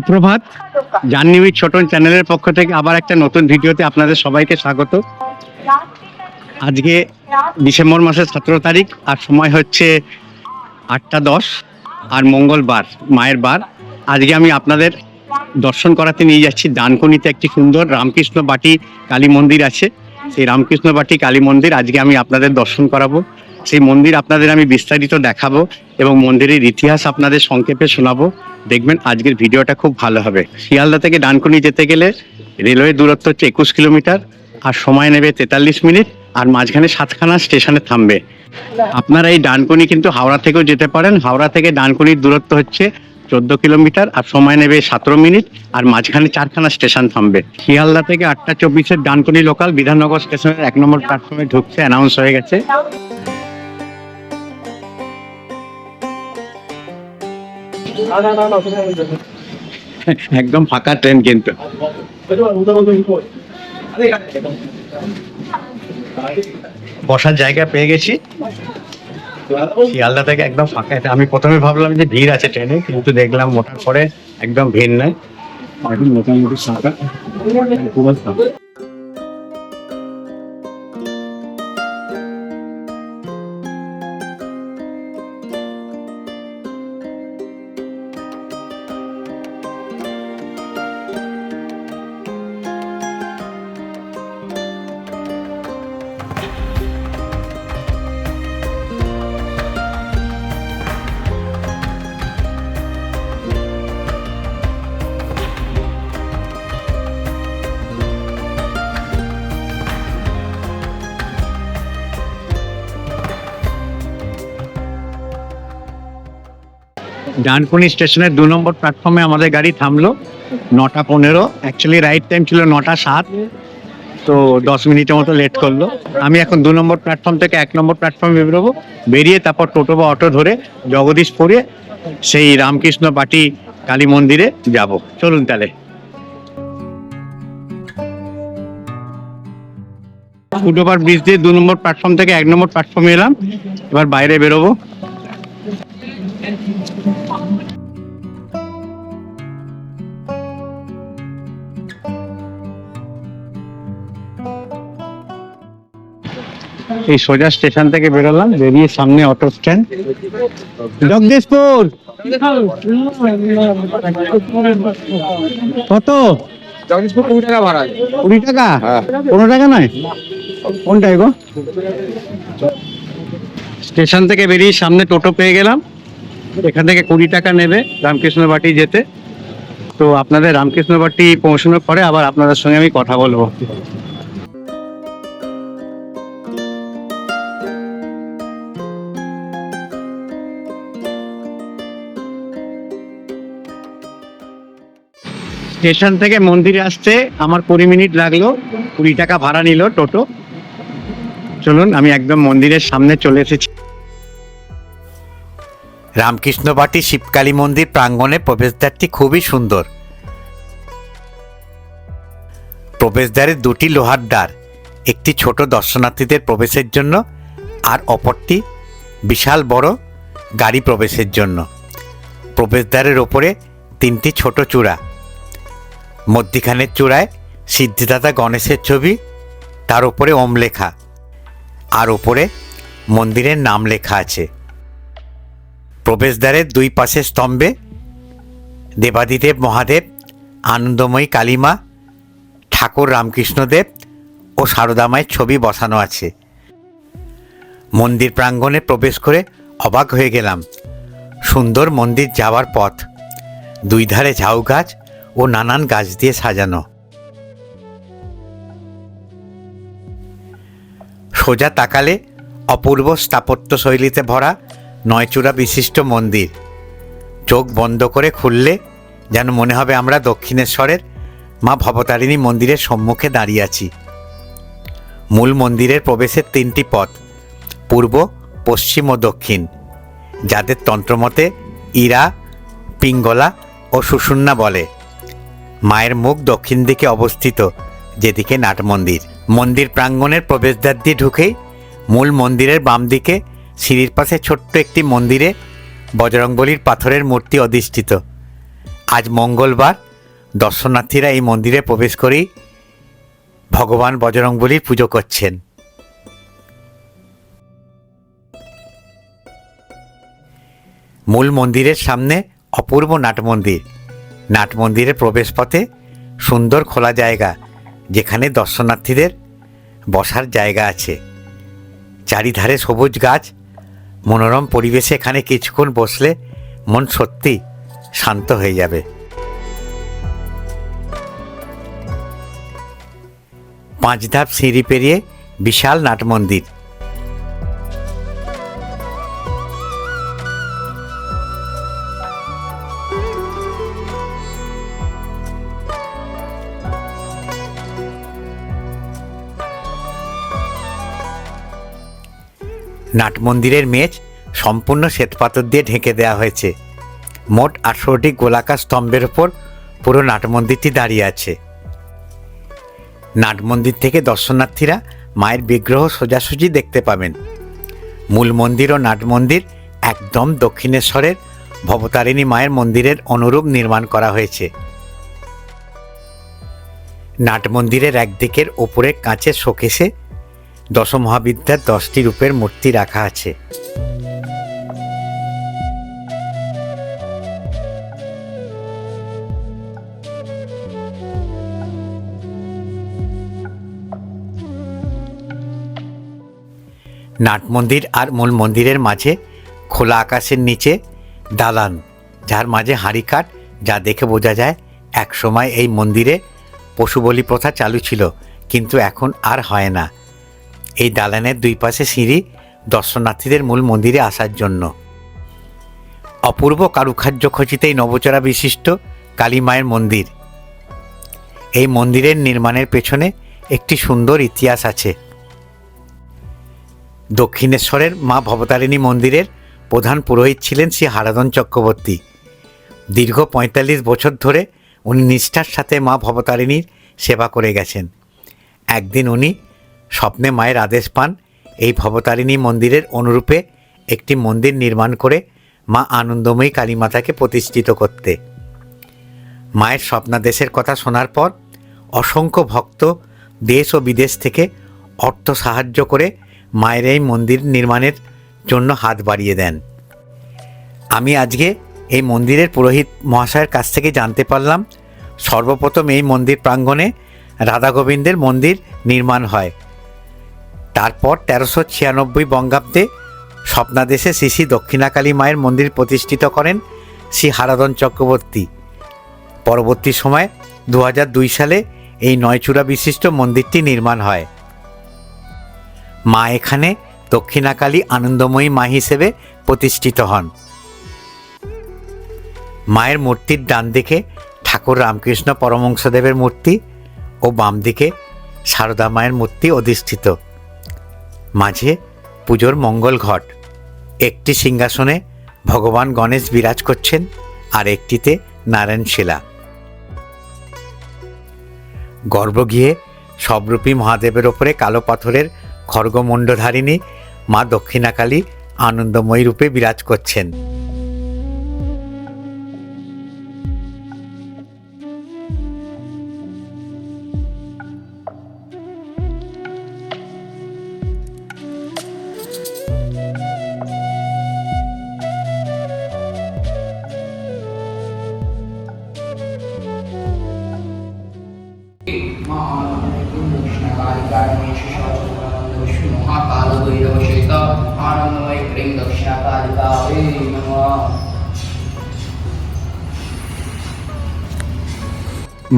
সুপ্রভাত। উইথ ছোটন চ্যানেলের পক্ষ থেকে আবার একটা নতুন ভিডিওতে আপনাদের সবাইকে স্বাগত। আজকে ডিসেম্বর মাসের সতেরো তারিখ আর সময় হচ্ছে আটটা দশ আর মঙ্গলবার, মায়ের বার। আজকে আমি আপনাদের দর্শন করাতে নিয়ে যাচ্ছি দানকুনিতে একটি সুন্দর রামকৃষ্ণ বাটি কালী মন্দির আছে। সেই রামকৃষ্ণ বাটি কালী মন্দির আজকে আমি আপনাদের দর্শন করাবো। সেই মন্দির আপনাদের আমি বিস্তারিত দেখাবো এবং মন্দিরের ইতিহাস আপনাদের সংক্ষেপে শোনাবো। দেখবেন আজকের ভিডিওটা খুব ভালো হবে। শিয়ালদা থেকে ডানকুনি যেতে গেলে রেলওয়ে দূরত্ব হচ্ছে একুশ কিলোমিটার আর সময় নেবে তেতাল্লিশ মিনিট আর মাঝখানে সাতখানা স্টেশনে থামবে। আপনারা এই ডানকুনি কিন্তু হাওড়া থেকেও যেতে পারেন। হাওড়া থেকে ডানকুনির দূরত্ব হচ্ছে চোদ্দ কিলোমিটার আর সময় নেবে সতেরো মিনিট আর মাঝখানে চারখানা স্টেশন থামবে। শিয়ালদা থেকে আটটা চব্বিশের ডানকুনি লোকাল বিধাননগর স্টেশনের এক নম্বর প্ল্যাটফর্মে ঢুকছে অ্যানাউন্স হয়ে গেছে। একদম ফাঁকা ট্রেন কিন্তু। বসার জায়গা পেয়ে গেছি। শিয়ালদা থেকে একদম ফাঁকা। আমি প্রথমে ভাবলাম যে ভিড় আছে ট্রেনে, কিন্তু দেখলাম মোটার পরে একদম ভিড় নাই। মোটামুটি ফাঁকা। ডানকুনি স্টেশনের দু নম্বর প্ল্যাটফর্মে আমাদের গাড়ি থামলো। নটা পনেরো। অ্যাকচুয়ালি রাইট টাইম ছিল নটা সাত। তো দশ মিনিটের মতো লেট করল। আমি এখন দু নম্বর প্ল্যাটফর্ম থেকে এক নম্বর প্ল্যাটফর্মে বেরোবো। বেরিয়ে তারপর টোটো বা অটো ধরে জগদীশপুরে সেই রামকৃষ্ণ বাটি কালী মন্দিরে যাব। চলুন তাহলে। ফুটওভার ব্রিজ দিয়ে দু নম্বর প্ল্যাটফর্ম থেকে এক নম্বর প্ল্যাটফর্মে এলাম। এবার বাইরে বেরোবো। এই সোজা স্টেশন থেকে বেরোলাম বেরিয়ে সামনে অটো স্ট্যান্ড জগদীশপুর! কত? জগদীশপুর কুড়ি টাকা ভাড়া। কুড়ি টাকা? হ্যাঁ। পনেরো টাকা নয়? কোনটাই গো? স্টেশন থেকে বেরিয়ে সামনে টোটো পেয়ে গেলাম। এখান থেকে কুড়ি টাকা নেবে রামকৃষ্ণ বাটি যেতে। তো আপনাদের রামকৃষ্ণ বাটি পৌঁছানোর পরে আবার আপনাদের সঙ্গে আমি কথা বলব। স্টেশন থেকে মন্দিরে আসতে আমার কুড়ি মিনিট লাগল, কুড়ি টাকা ভাড়া নিল টোটো। চলুন, আমি একদম মন্দিরের সামনে চলে এসেছি। রামকৃষ্ণবাটি শিবকালী মন্দির প্রাঙ্গণে প্রবেশদ্বারটি খুবই সুন্দর। প্রবেশদ্বারে দুটি লোহার দ্বার, একটি ছোট দর্শনার্থীদের প্রবেশের জন্য আর অপরটি বিশাল বড় গাড়ি প্রবেশের জন্য। প্রবেশদ্বারের ওপরে তিনটি ছোট চূড়া মধ্যিখানের চূড়ায় সিদ্ধিদাতা গণেশের ছবি, তার উপরে ওম লেখা। আর ওপরে মন্দিরের নাম লেখা আছে। প্রবেশদ্বারের দুই পাশে স্তম্ভে দেবাদিদেব মহাদেব, আনন্দময়ী কালীমা, ঠাকুর রামকৃষ্ণদেব ও সারদামায়ের ছবি বসানো আছে। মন্দির প্রাঙ্গণে প্রবেশ করে অবাক হয়ে গেলাম। সুন্দর মন্দির যাওয়ার পথ। দুই ধারে ঝাউ গাছ ও নানান গাছ দিয়ে সাজানো। সোজা তাকালে অপূর্ব স্থাপত্য শৈলীতে ভরা নয়চূড়া বিশিষ্ট মন্দির। চোখ বন্ধ করে খুললে যেন মনে হবে আমরা দক্ষিণেশ্বরের মা ভবতারিণী মন্দিরের সম্মুখে দাঁড়িয়ে আছি। মূল মন্দিরের প্রবেশের তিনটি পথ, পূর্ব, পশ্চিম ও দক্ষিণ, যাদের তন্ত্রমতে ইরা, পিঙ্গলা ও সুষুন্না বলে। মায়ের মুখ দক্ষিণ দিকে অবস্থিত, যেদিকে নাট মন্দির। মন্দির প্রাঙ্গণের প্রবেশদ্বার দিয়ে ঢুকেই মূল মন্দিরের বাম দিকে সিঁড়ির পাশে ছোট্ট একটি মন্দিরে বজরংবলীর পাথরের মূর্তি অধিষ্ঠিত। আজ মঙ্গলবার দর্শনার্থীরা এই মন্দিরে প্রবেশ করেই ভগবান বজরংবলীর পুজো করছেন। মূল মন্দিরের সামনে অপূর্ব নাট মন্দির। নাট মন্দিরের প্রবেশপথে সুন্দর খোলা জায়গা, যেখানে দর্শনার্থীদের বসার জায়গা আছে। চারিধারে সবুজ গাছ, মনোরম পরিবেশে এখানে কিছুক্ষণ বসলে মন সত্যি শান্ত হয়ে যাবে। পাঁচ ধাপ সিঁড়ি পেরিয়ে বিশাল নাট মন্দির নাট মন্দিরের মেজ সম্পূর্ণ শ্বেতপাথর দিয়ে ঢেকে দেওয়া হয়েছে। মোট আঠারোটি গোলাকার স্তম্ভের ওপর পুরো নাট মন্দিরটি দাঁড়িয়ে আছে। নাট মন্দির থেকে দর্শনার্থীরা মায়ের বিগ্রহ সোজাসুজি দেখতে পাবেন। মূল মন্দির ও নাট মন্দির একদম দক্ষিণেশ্বরের ভবতারিণী মায়ের মন্দিরের অনুরূপ নির্মাণ করা হয়েছে। নাট মন্দিরের একদিকের ওপরে কাঁচের শোকেসে দশমহাবিদ্যার দশটি রূপের মূর্তি রাখা আছে। নাট মন্দির আর মূল মন্দিরের মাঝে খোলা আকাশের নিচে দালান, যার মাঝে হাঁড়ি কাঠ, যা দেখে বোঝা যায় একসময় এই মন্দিরে পশু বলি প্রথা চালু ছিল, কিন্তু এখন আর হয় না। এই দালানের দুই পাশে সিঁড়ি দর্শনার্থীদের মূল মন্দিরে আসার জন্য। অপূর্ব কারুকার্য খচিত এই নবচরা বিশিষ্ট কালী মায়ের মন্দির। এই মন্দিরের নির্মাণের পেছনে একটি সুন্দর ইতিহাস আছে। দক্ষিণেশ্বরের মা ভবতারিণী মন্দিরের প্রধান পুরোহিত ছিলেন শ্রী হারাধন চক্রবর্তী। দীর্ঘ পঁয়তাল্লিশ বছর ধরে উনি নিষ্ঠার সাথে মা ভবতারিণীর সেবা করে গেছেন। একদিন উনি স্বপ্নে মায়ের আদেশ পান, এই ভবতারিণী মন্দিরের অনুরূপে একটি মন্দির নির্মাণ করে মা আনন্দময়ী কালীমাতাকে প্রতিষ্ঠিত করতে। মায়ের স্বপ্নাদেশের কথা শোনার পর অসংখ্য ভক্ত দেশ ও বিদেশ থেকে অর্থ সাহায্য করে মায়ের এই মন্দির নির্মাণের জন্য হাত বাড়িয়ে দেন। আমি আজকে এই মন্দিরের পুরোহিত মহাশয়ের কাছ থেকে জানতে পারলাম, সর্বপ্রথম এই মন্দির প্রাঙ্গণে রাধা গোবিন্দের মন্দির নির্মাণ হয়। তারপর তেরোশো ছিয়ানব্বই বঙ্গাব্দে স্বপ্নাদেশে শ্রী শ্রী দক্ষিণাকালী মায়ের মন্দির প্রতিষ্ঠিত করেন শ্রী হারাধন চক্রবর্তী। পরবর্তী সময়ে দু সালে এই নয়চূড়া বিশিষ্ট মন্দিরটি নির্মাণ হয়। মা এখানে দক্ষিণাকালী আনন্দময়ী মা হিসেবে প্রতিষ্ঠিত হন। মায়ের মূর্তির ডান দিকে ঠাকুর রামকৃষ্ণ পরমংশদেবের মূর্তি ও বাম দিকে সারদা মায়ের মূর্তি অধিষ্ঠিত। মাঝে পুজোর মঙ্গল ঘট। একটি সিংহাসনে ভগবান গণেশ বিরাজ করছেন আর একটিতে নারায়ণ শিলা। গর্ব গিয়ে সবরূপী মহাদেবের ওপরে কালো পাথরের খড়গমণ্ডধারিণী মা দক্ষিণাকালী আনন্দময়ী রূপে বিরাজ করছেন।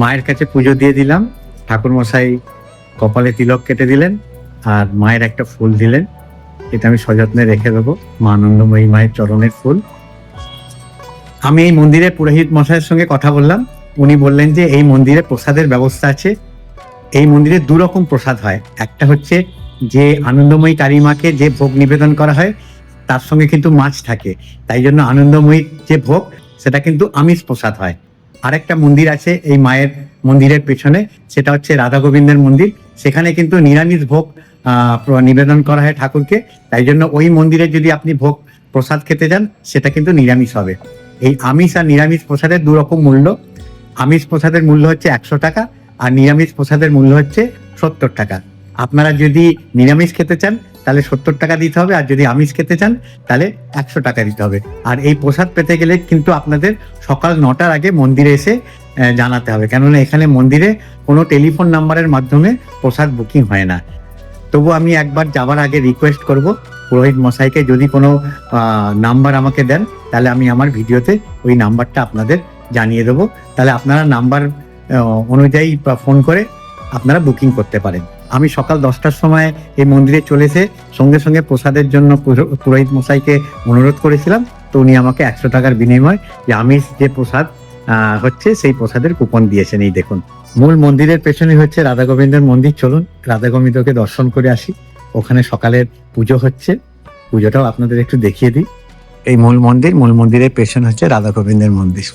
মায়ের কাছে পুজো দিয়ে দিলাম। ঠাকুর মশাই কপালে তিলক কেটে দিলেন আর মায়ের একটা ফুল দিলেন। এটা আমি সযত্নে রেখে দেবো, মা আনন্দময়ী মায়ের চরণের ফুল। আমি এই মন্দিরে পুরোহিত মশাইয়ের সঙ্গে কথা বললাম। উনি বললেন যে এই মন্দিরে প্রসাদের ব্যবস্থা আছে। এই মন্দিরে দু রকম প্রসাদ হয়। একটা হচ্ছে যে আনন্দময়ী কারিমাকে যে ভোগ নিবেদন করা হয়, তার সঙ্গে কিন্তু মাছ থাকে। তাই জন্য আনন্দময়ীর যে ভোগ, সেটা কিন্তু আমিষ প্রসাদ হয়। আরেকটা মন্দির আছে এই মায়ের মন্দিরের পেছনে, সেটা হচ্ছে রাধা গোবিন্দের মন্দির। সেখানে কিন্তু নিরামিষ ভোগ নিবেদন করা হয় ঠাকুরকে। তাই জন্য ওই মন্দিরে যদি আপনি ভোগ প্রসাদ খেতে যান, সেটা কিন্তু নিরামিষ হবে। এই আমিষ আর নিরামিষ প্রসাদের দু রকম মূল্য। আমিষ প্রসাদের মূল্য হচ্ছে একশো টাকা, আর নিরামিষ প্রসাদের মূল্য হচ্ছে সত্তর টাকা। আপনারা যদি নিরামিষ খেতে চান, তাহলে সত্তর টাকা দিতে হবে, আর যদি আমিষ খেতে চান, তাহলে একশো টাকা দিতে হবে। আর এই প্রসাদ পেতে গেলে কিন্তু আপনাদের সকাল নটার আগে মন্দিরে এসে জানাতে হবে। কেননা এখানে মন্দিরে কোনো টেলিফোন নাম্বারের মাধ্যমে প্রসাদ বুকিং হয় না। তবু আমি একবার যাওয়ার আগে রিকোয়েস্ট করব, পুরোহিত মশাইকে যদি কোনো নাম্বার আমাকে দেন, তাহলে আমি আমার ভিডিওতে ওই নাম্বারটা আপনাদের জানিয়ে দেবো। তাহলে আপনারা নাম্বার অনুযায়ী ফোন করে আপনারা বুকিং করতে পারেন। আমি সকাল দশটার সময় এই মন্দিরে চলে এসে সঙ্গে সঙ্গে প্রসাদের জন্য পুরোহিত মশাইকে অনুরোধ করেছিলাম। তো উনি আমাকে একশো টাকার বিনিময় যে আমিষ যে প্রসাদ হচ্ছে সেই প্রসাদের কুপন দিয়েছেন। এই দেখুন, মূল মন্দিরের পেছনে হচ্ছে রাধা গোবিন্দের মন্দির। চলুন, রাধা গোবিন্দকে দর্শন করে আসি। ওখানে সকালের পুজো হচ্ছে। পুজোটাও আপনাদের একটু দেখিয়ে দিই। এই মূল মন্দির, মূল মন্দিরের পেছনে হচ্ছে রাধা গোবিন্দের মন্দির।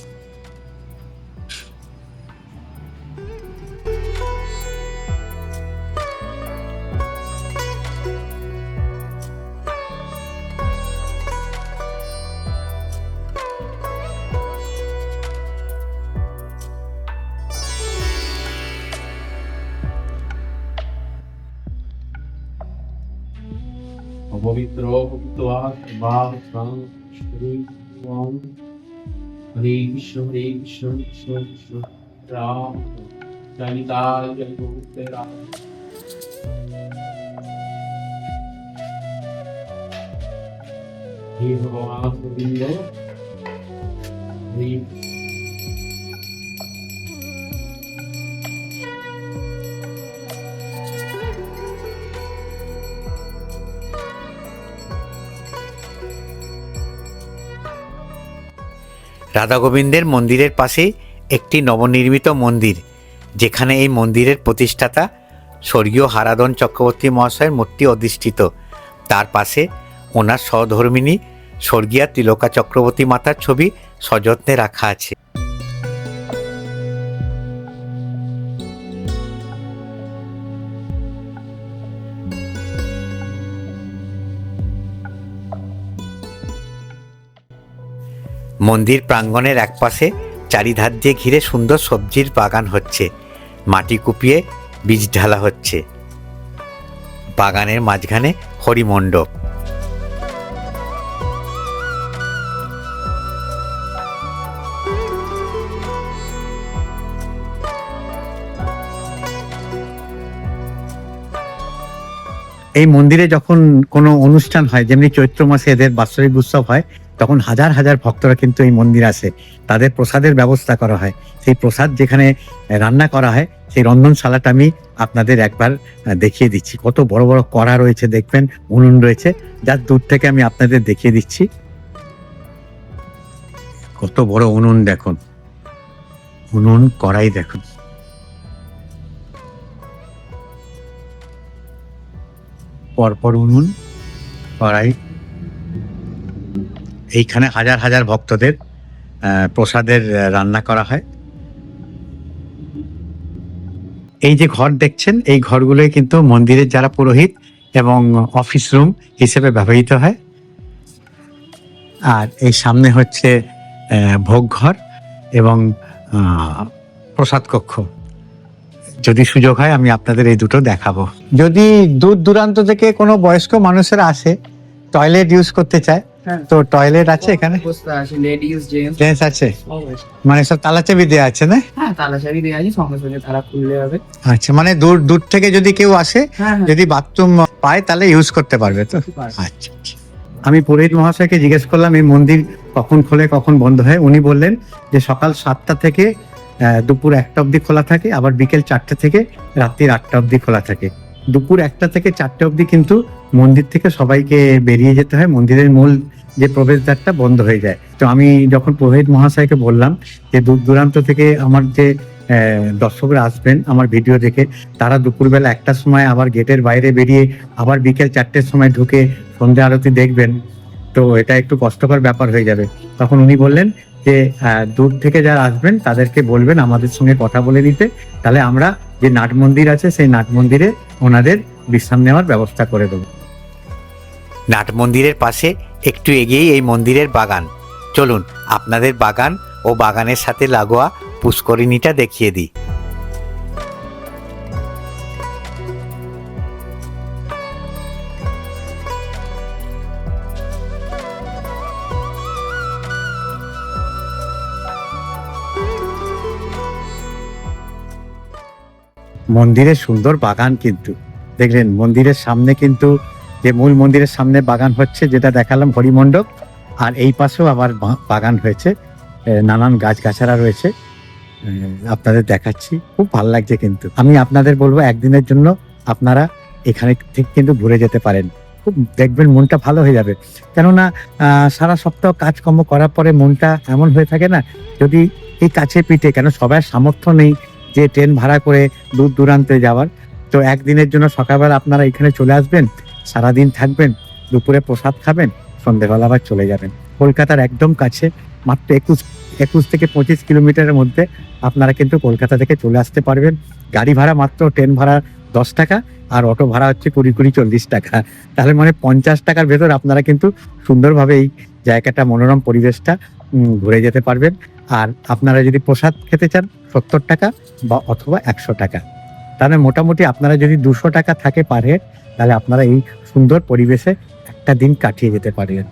drogo, cloaca, barro, falo, destrui, alma. Hare Krishna, Hare Krishna, Krishna Krishna, Rama, Janidara, Janidara, हे भगवान गोविंद রাধা গোবিন্দের মন্দিরের পাশে একটি নবনির্মিত মন্দির, যেখানে এই মন্দিরের প্রতিষ্ঠাতা স্বর্গীয় হারাধন চক্রবর্তী মহাশয়ের মূর্তি অধিষ্ঠিত। তার পাশে ওনার সহধর্মিনী স্বর্গীয়া তিলকা চক্রবর্তী মাতার ছবি সযত্নে রাখা আছে। মন্দির প্রাঙ্গণের একপাশে চারিধার দিয়ে ঘিরে সুন্দর সবজির বাগান হচ্ছে। মাটি কুপিয়ে বীজ ঢালা হচ্ছে। বাগানের মাঝখানে হরিমণ্ডপ। এই মন্দিরে যখন কোনো অনুষ্ঠান হয়, যেমনি চৈত্র মাসে এদের বাৎসরিক উৎসব হয় তখন হাজার হাজার ভক্তরা কিন্তু এই মন্দির আসে তাদের প্রসাদের ব্যবস্থা করা হয়। সেই প্রসাদ যেখানে রান্না করা হয়, সেই রন্ধনশালাটা আমি আপনাদের একবার দেখিয়ে দিচ্ছি। কত বড় বড় কড়া রয়েছে, দেখবেন, উনুন রয়েছে, যার দূর থেকে আমি আপনাদের দেখিয়ে দিচ্ছি। কত বড় উনুন দেখুন। উনুন, কড়াই দেখুন। পরপর উনুন, কড়াই এইখানে হাজার হাজার ভক্তদের প্রসাদের রান্না করা হয়। এই যে ঘর দেখছেন, এই ঘরগুলোই কিন্তু মন্দিরের যারা পুরোহিত এবং অফিস রুম হিসেবে ব্যবহৃত হয়। আর এই সামনে হচ্ছে ভোগ ঘর এবং প্রসাদ কক্ষ। যদি সুযোগ হয়, আমি আপনাদের এই দুটো দেখাবো। যদি দূর দূরান্ত থেকে কোনো বয়স্ক মানুষেরা আসে, টয়লেট ইউজ করতে চায়। তো টয়লেট আছে এখানে? জেন্টস আছে মানে সব তালা চাবি দেওয়া আছে না? হ্যাঁ তালাচাবি দেওয়া আছে সঙ্গে সঙ্গে তারা খুললে হবে। আচ্ছা মানে দূর দূর থেকে যদি কেউ আসে হ্যাঁ হ্যাঁ। যদি বাথরুম পায় তাহলে ইউজ করতে পারবে তো? আচ্ছা আচ্ছা। আমি পুরোহিত মহাশয়কে জিজ্ঞেস করলাম এই মন্দির কখন খোলে কখন বন্ধ হয়? উনি বললেন যে সকাল সাতটা থেকে দুপুর একটা অবধি খোলা থাকে আবার বিকেল চারটে থেকে রাত্রির আটটা অবধি খোলা থাকে। দুপুর একটা থেকে চারটে অবধি কিন্তু মন্দির থেকে সবাইকে বেরিয়ে যেতে হয়। মন্দিরের মূল যে প্রবেশদ্বারটা বন্ধ হয়ে যায়। তো আমি যখন পুরোহিত মহাশয়কে বললাম যে দূর দূরান্ত থেকে আমার যে দর্শকরা আসবেন আমার ভিডিও দেখে, তারা দুপুরবেলা একটার সময় আবার গেটের বাইরে বেরিয়ে আবার বিকেল চারটের সময় ঢুকে সন্ধ্যা আরতি দেখবেন। তো এটা একটু কষ্টকর ব্যাপার হয়ে যাবে। তখন উনি বললেন যে দূর থেকে যারা আসবেন তাদেরকে বলবেন আমাদের সঙ্গে কথা বলে নিতে। তাহলে আমরা যে নাট মন্দির আছে, সেই নাট মন্দিরে ওনাদের বিশ্রাম নেওয়ার ব্যবস্থা করে দেবো। নাট মন্দিরের পাশে একটু এগিয়েই এই মন্দিরের বাগান। চলুন, আপনাদের বাগান ও বাগানের সাথে লাগোয়া পুষ্করিণীটা দেখিয়ে দিই। মন্দিরের সুন্দর বাগান কিন্তু। দেখলেন, মন্দিরের সামনে কিন্তু যে মূল মন্দিরের সামনে বাগান হচ্ছে, যেটা দেখালাম হরিমণ্ডপ, আর এই পাশেও আবার বাগান হয়েছে। নানান গাছগাছারা রয়েছে। আপনাদের দেখাচ্ছি। খুব ভালো লাগছে কিন্তু। আমি আপনাদের বলব, একদিনের জন্য আপনারা এখানে থেকে কিন্তু ঘুরে যেতে পারেন। খুব দেখবেন মনটা ভালো হয়ে যাবে। কেননা সারা সপ্তাহ কাজকর্ম করার পরে মনটা এমন হয়ে থাকে না, যদি এই কাছে পিঠে, কেন সবার সামর্থ্য নেই যে ট্রেন ভাড়া করে দূর দূরান্তে যাওয়ার। তো একদিনের জন্য সকালবেলা আপনারা এখানে চলে আসবেন সারাদিন থাকবেন, দুপুরে প্রসাদ খাবেন সন্ধ্যেবেলা আবার চলে যাবেন। কলকাতার একদম কাছে, মাত্র একুশ একুশ থেকে পঁচিশ কিলোমিটারের মধ্যে আপনারা কিন্তু কলকাতা থেকে চলে আসতে পারবেন। গাড়ি ভাড়া মাত্র ট্রেন ভাড়া দশ টাকা, আর অটো ভাড়া হচ্ছে কুড়ি কুড়ি, চল্লিশ টাকা। তাহলে মানে পঞ্চাশ টাকার ভেতর আপনারা কিন্তু সুন্দরভাবে এই জায়গাটা, মনোরম পরিবেশটা ঘুরে যেতে পারবেন। আর আপনারা যদি প্রসাদ খেতে চান, সত্তর টাকা বা অথবা একশো টাকা। তাহলে মোটামুটি আপনারা যদি দুশো টাকা থাকে পার হেড, তাহলে আপনারা এই সুন্দর পরিবেশে একটা দিন কাটিয়ে যেতে পারেন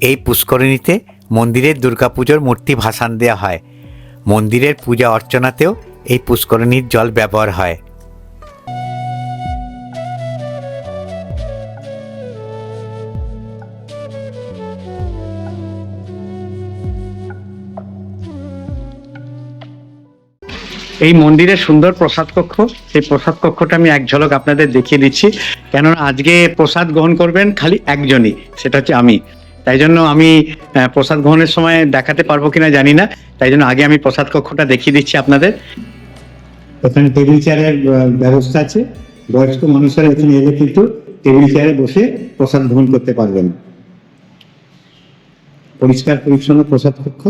এই পুষ্করিণীতে মন্দিরের দুর্গাপুজোর মূর্তি ভাসান দেওয়া হয়। মন্দিরের পূজা অর্চনাতেও এই পুষ্করিণীর জল ব্যবহার হয়। এই মন্দিরের সুন্দর প্রসাদ কক্ষ সেই প্রসাদ কক্ষটা আমি এক ঝলক আপনাদের দেখিয়ে দিচ্ছি। কেননা আজকে প্রসাদ গ্রহণ করবেন খালি একজনই, সেটা হচ্ছে আমি। তাই জন্য আমি প্রসাদ গ্রহণের সময় দেখাতে পারব কিনা জানি না। তাই জন্য আগে আমি প্রসাদ কক্ষটা দেখিয়ে দিচ্ছি আপনাদের। ওখানে টেবিল চেয়ারের ব্যবস্থা আছে। বয়স্ক মানুষেরা এখানে এলে কিন্তু টেবিল চেয়ারে বসে প্রসাদ গ্রহণ করতে পারবেন। পরিষ্কার, পরিচ্ছন্ন প্রসাদ কক্ষ।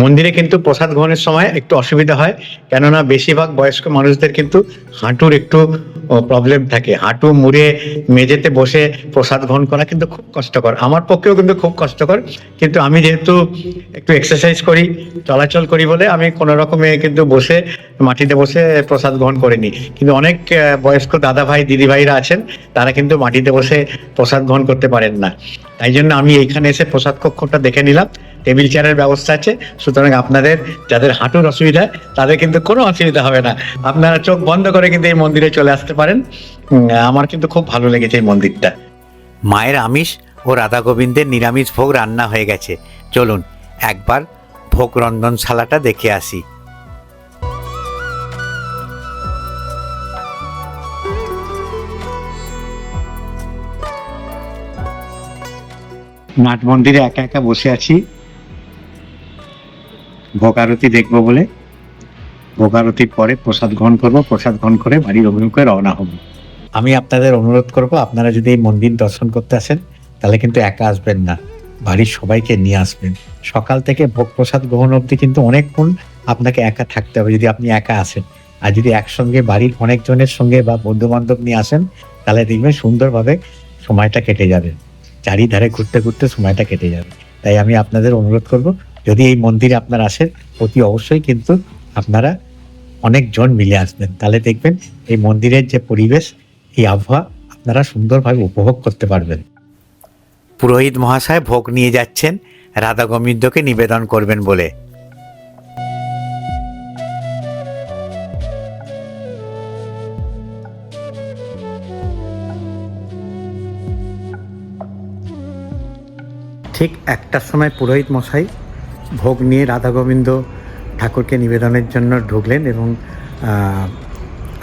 মন্দিরে কিন্তু প্রসাদ গ্রহণের সময় একটু অসুবিধা হয়। কেননা বেশিরভাগ বয়স্ক মানুষদের কিন্তু হাঁটুর একটু প্রবলেম থাকে। হাঁটু মুড়ে মেঝেতে বসে প্রসাদ গ্রহণ করা কিন্তু খুব কষ্টকর। আমার পক্ষেও কিন্তু খুব কষ্টকর। কিন্তু আমি যেহেতু একটু এক্সারসাইজ করি, চলাচল করি বলে আমি কোনো রকমে কিন্তু বসে, মাটিতে বসে প্রসাদ গ্রহণ করিনি। কিন্তু অনেক বয়স্ক দাদা ভাই দিদি ভাইরা আছেন, তারা কিন্তু মাটিতে বসে প্রসাদ গ্রহণ করতে পারেন না। তাই জন্য আমি এইখানে এসে প্রসাদ কক্ষটা দেখে নিলাম। টেবিল চেয়ারের ব্যবস্থা আছে। সুতরাং আপনাদের যাদের হাঁটুর অসুবিধা তাদের কিন্তু কোনো অসুবিধা হবে না। আপনারা চোখ বন্ধ করে কিন্তু এই মন্দিরে চলে আসতে পারেন। আমার কিন্তু খুব ভালো লেগেছে এই মন্দিরটা। মায়ের আমিষ ও রাধা গোবিন্দের নিরামিষ ভোগ রান্না হয়ে গেছে। চলুন একবার ভোগ রন্ধনশালাটা দেখে আসি। নাট মন্দিরে একা একা বসে আছি। ভোগ আরতি দেখব বলে। ভোগ আরতির পরে প্রসাদ গ্রহণ করব, প্রসাদ গ্রহণ করে বাড়ির অভিমুখে রওনা হব। আমি আপনাদের অনুরোধ করব, আপনারা যদি এই মন্দির দর্শন করতে আসেন, তাহলে কিন্তু একা আসবেন না। বাড়ির সবাইকে নিয়ে আসবেন। সকাল থেকে ভোগ প্রসাদ গ্রহণ অবধি কিন্তু অনেকক্ষণ আপনাকে একা থাকতে হবে, যদি আপনি একা আসেন। আর যদি একসঙ্গে বাড়ির অনেকজনের সঙ্গে বা বন্ধু বান্ধব নিয়ে আসেন, তাহলে দেখবেন সুন্দরভাবে সময়টা কেটে যাবে। চারিধারে ঘুরতে ঘুরতে সময়টা কেটে যাবে। তাই আমি আপনাদের অনুরোধ করব যদি এই মন্দিরে আপনারা আসেন অতি অবশ্যই কিন্তু আপনারা অনেকজন মিলে আসবেন। তাহলে দেখবেন এই মন্দিরের যে পরিবেশ এই আবহাওয়া আপনারা সুন্দরভাবে উপভোগ করতে পারবেন। পুরোহিত মহাশয় ভোগ নিয়ে যাচ্ছেন রাধা গোবিন্দকে নিবেদন করবেন বলে। ঠিক একটার সময় পুরোহিত মশাই ভোগ নিয়ে রাধা গোবিন্দ ঠাকুরকে নিবেদনের জন্য ঢুকলেন এবং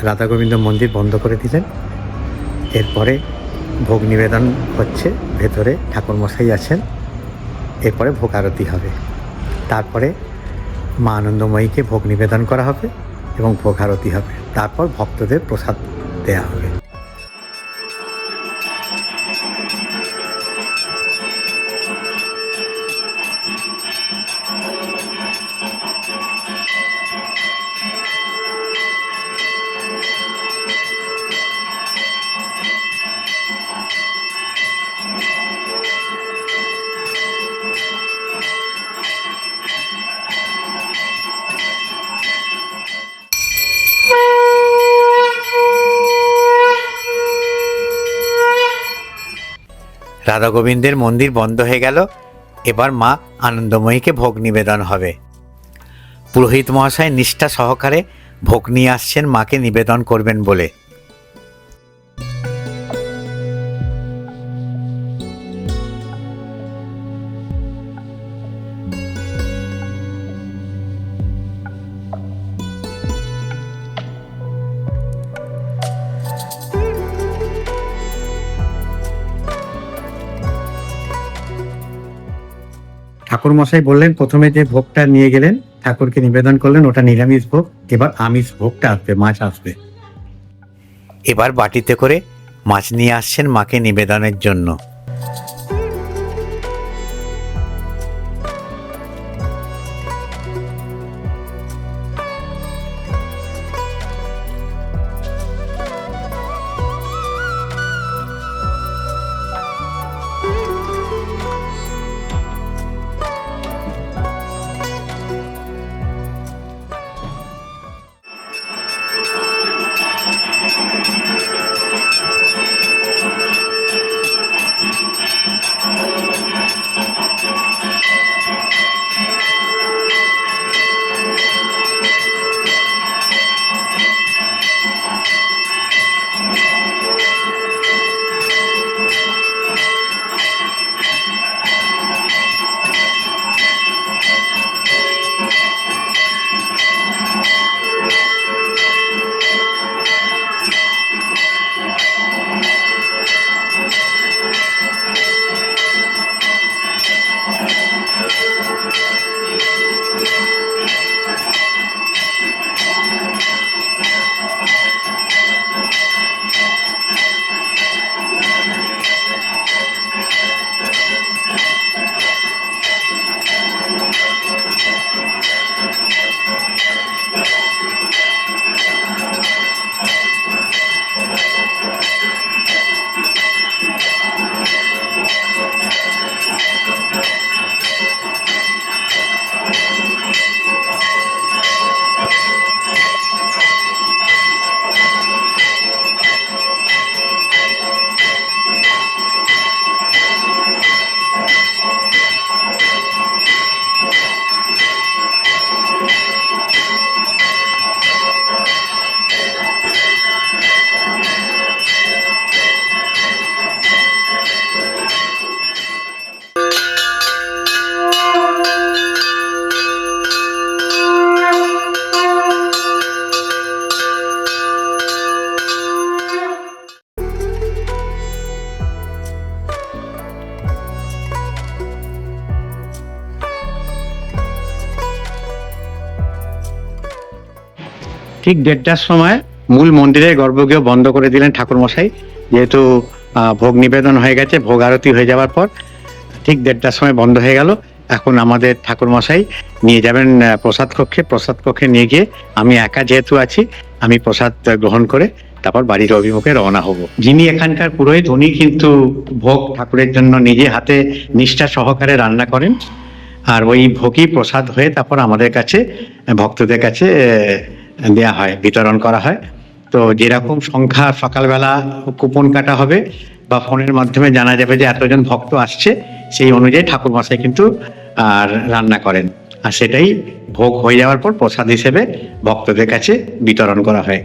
রাধা গোবিন্দ মন্দির বন্ধ করে দিলেন। এরপরে ভোগ নিবেদন হচ্ছে, ভেতরে ঠাকুর মশাই আছেন। এরপরে ভোগ আরতি হবে। তারপরে মা আনন্দময়ীকে ভোগ নিবেদন করা হবে এবং ভোগ আরতি হবে। তারপর ভক্তদের প্রসাদ দেওয়া হবে। রাধা গোবিন্দের মন্দির বন্ধ হয়ে গেল। এবার মা আনন্দময়ীকে ভোগ নিবেদন হবে। পুরোহিত মহাশয় নিষ্ঠা সহকারে ভোগ নিয়ে আসছেন, মাকে নিবেদন করবেন বলে। ঠাকুর মশাই বললেন, প্রথমে যে ভোগটা নিয়ে গেলেন, ঠাকুরকে নিবেদন করলেন, ওটা নিরামিষ ভোগ। এবার আমিষ ভোগটা আসবে, মাছ আসবে। এবার বাটিতে করে মাছ নিয়ে আসছেন মাকে নিবেদনের জন্য। ঠিক দেড়টার সময় মূল মন্দিরের গর্ভগৃহ বন্ধ করে দিলেন ঠাকুর মশাই যেহেতু ভোগ নিবেদন হয়ে গেছে, ভোগ আরতি হয়ে যাওয়ার পর ঠিক দেড়টার সময় বন্ধ হয়ে গেল। এখন আমাদের ঠাকুর মশাই নিয়ে যাবেন প্রসাদ কক্ষে। প্রসাদ কক্ষে নিয়ে গিয়ে আমি একা যেহেতু আছি, আমি প্রসাদ গ্রহণ করে তারপর বাড়ির অভিমুখে রওনা হব। যিনি এখানকার পুরোহিত, উনি কিন্তু ভোগ ঠাকুরের জন্য নিজে হাতে নিষ্ঠা সহকারে রান্না করেন। আর ওই ভোগই প্রসাদ হয়ে তারপর আমাদের কাছে, ভক্তদের কাছে দেয়া হয়, বিতরণ করা হয়। তো যেরকম সংখ্যা সকালবেলা কুপন কাটা হবে বা ফোনের মাধ্যমে জানা যাবে যে এতজন ভক্ত আসছে, সেই অনুযায়ী ঠাকুর মশাই কিন্তু আর রান্না করেন। আর সেটাই ভোগ হয়ে যাওয়ার পর প্রসাদ হিসেবে ভক্তদের কাছে বিতরণ করা হয়।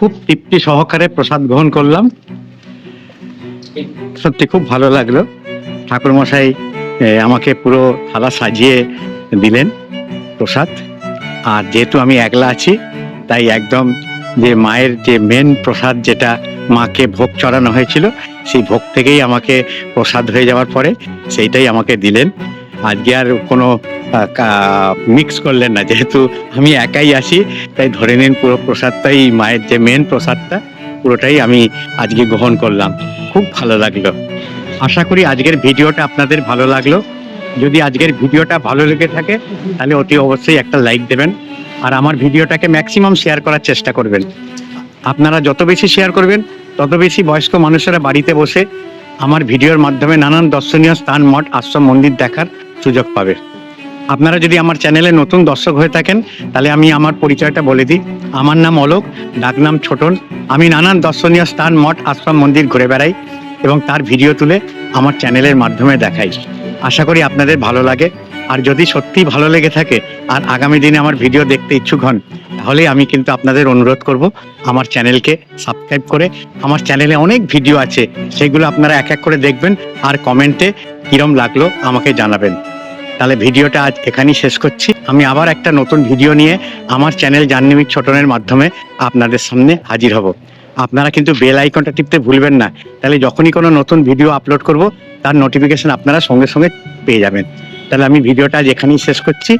খুব তৃপ্তি সহকারে প্রসাদ গ্রহণ করলাম। সত্যি খুব ভালো লাগল। ঠাকুর মশাই আমাকে পুরো থালা সাজিয়ে দিলেন প্রসাদ। আর যেহেতু আমি একলা আছি, তাই একদম যে মায়ের যে মেন প্রসাদ যেটা মাকে ভোগ চড়ানো হয়েছিল, সেই ভোগ থেকেই আমাকে প্রসাদ হয়ে যাওয়ার পরে সেইটাই আমাকে দিলেন। আজকে আর কোনো মিক্স করলেন না। যেহেতু আমি একাই আসি, তাই ধরে নিন পুরো প্রসাদটাই, মায়ের যে মেন প্রসাদটা, পুরোটাই আমি আজকে গ্রহণ করলাম। খুব ভালো লাগল। আশা করি আজকের ভিডিওটা আপনাদের ভালো লাগল। যদি আজকের ভিডিওটা ভালো লেগে থাকে, তাহলে অতি অবশ্যই একটা লাইক দেবেন। আর আমার ভিডিওটাকে ম্যাক্সিমাম শেয়ার করার চেষ্টা করবেন। আপনারা যত বেশি শেয়ার করবেন, তত বেশি বয়স্ক মানুষেরা বাড়িতে বসে আমার ভিডিওর মাধ্যমে নানান দর্শনীয় স্থান, মঠ, আশ্রম, মন্দির দেখার সুযোগ পাবে। আপনারা যদি আমার চ্যানেলে নতুন দর্শক হয়ে থাকেন, তাহলে আমি আমার পরিচয়টা বলে দিই। আমার নাম অলোক ডাকনাম ছোটন। আমি নানান দর্শনীয় স্থান, মঠ, আশ্রম, মন্দির ঘুরে বেড়াই এবং তার ভিডিও তুলে আমার চ্যানেলের মাধ্যমে দেখাই। আশা করি আপনাদের ভালো লাগে। আর যদি সত্যি ভালো লেগে থাকে আর আগামী দিনে আমার ভিডিও দেখতে ইচ্ছুক হন, তাহলে আমি কিন্তু আপনাদের অনুরোধ করব আমার চ্যানেলকে সাবস্ক্রাইব করে। আমার চ্যানেলে অনেক ভিডিও আছে, সেগুলো আপনারা এক এক করে দেখবেন আর কমেন্টে কিরম লাগল আমাকে জানাবেন। তাহলে ভিডিওটা আজ এখানেই শেষ করছি। আমি আবার একটা নতুন ভিডিও নিয়ে আমার চ্যানেল জাহ্নবী ছোটনের মাধ্যমে আপনাদের সামনে হাজির হব। আপনারা কিন্তু বেল আইকনটা টিপতে ভুলবেন না। তাহলে যখনই কোনো নতুন ভিডিও আপলোড করব, তার নোটিফিকেশন আপনারা সঙ্গে সঙ্গে পেয়ে যাবেন। তাহলে আমি ভিডিওটা আজ এখানেই শেষ করছি।